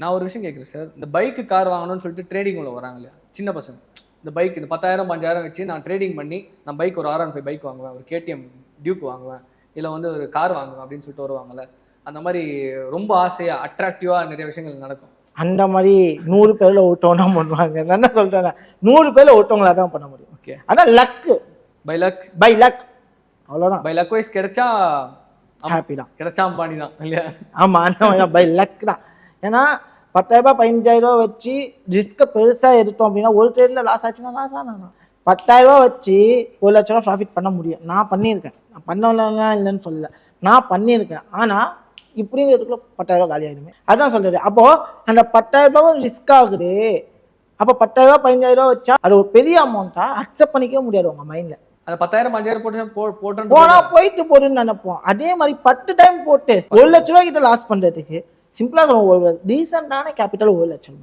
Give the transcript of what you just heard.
நான் ஒரு விஷயம் கேட்குறேன் சார் இந்த பைக்கு கார் வாங்கணும்னு சொல்லிட்டு ட்ரேடிங் உள்ள வராங்க இல்லையா? சின்ன பசங்க. இந்த பைக் இந்த பத்தாயிரம் பஞ்சாயிரம் வச்சு நான் ட்ரேடிங் பண்ணி நான் பைக் ஒரு ஆர் ஒன் ஃபைவ் பைக் வாங்குவேன் ஒரு கேடிஎம் டியூக் வாங்குவேன் இல்லை வந்து ஒரு கார் வாங்குவேன் அப்படின்னு சொல்லிட்டு வருவாங்கல்ல. அந்த மாதிரி ரொம்ப ஆசையாக அட்ராக்டிவாக நிறைய விஷயங்கள் நடக்கும். அந்த மாதிரி நூறு பேர்ல ஓட்டோம்னா பண்ணுவாங்க. நான் என்ன சொல்றேன் நூறு பேர்ல ஓட்டவங்களா தான் பண்ண முடியும். ஓகே ஆனா luck by luck by luck அவ்வளோதான் பை லக் வைஸ் கிடைச்சா ஹாப்பி தான். கிடைச்சா அம்பானி தான் இல்லையா? ஆமா அந்த மாதிரி பை லக் தான். ஏன்னா பதினஞ்சாயிரம் ரூபாய் வச்சு ரிஸ்க்கை பெருசா எடுத்தோம் அப்படின்னா ஒரு ட்ரேட்ல லாஸ் ஆச்சுன்னா லாஸ் ஆனா பத்தாயிரம் ரூபாய் வச்சு ஒரு லட்ச ரூபா ப்ராஃபிட் பண்ண முடியும். நான் பண்ணியிருக்கேன். நான் பண்ணலாம் இல்லைன்னு சொல்லல. நான் பண்ணியிருக்கேன். ஆனா இப்படிங்கிறதுக்குள்ள பத்தாயிரம் ரூபாய் காலி ஆயிடுமே. அதான் சொல்றது. அப்போ அந்த பத்தாயிரம் ரூபாய் ரிஸ்க் ஆகுது. அப்போ பதினஞ்சாயிரம் ரூபாய் வச்சா அது ஒரு பெரிய அமௌண்ட்டா அக்செப்ட் பண்ணிக்கவே முடியாது உங்க மைண்ட்ல அந்த பத்தாயிரம் அஞ்சாயிரம் போட்டு போட்டு போனா போயிட்டு போடுன்னு நினைப்போம். அதே மாதிரி பத்து டைம் போட்டு ஒரு லட்ச ரூபாய் கிட்ட லாஸ் பண்றதுக்கு சிம்பிளாக சொல்லுவோம் ஒரு டீசெண்டான கேபிட்டல் ஒரு லட்சம் ரூபாய்.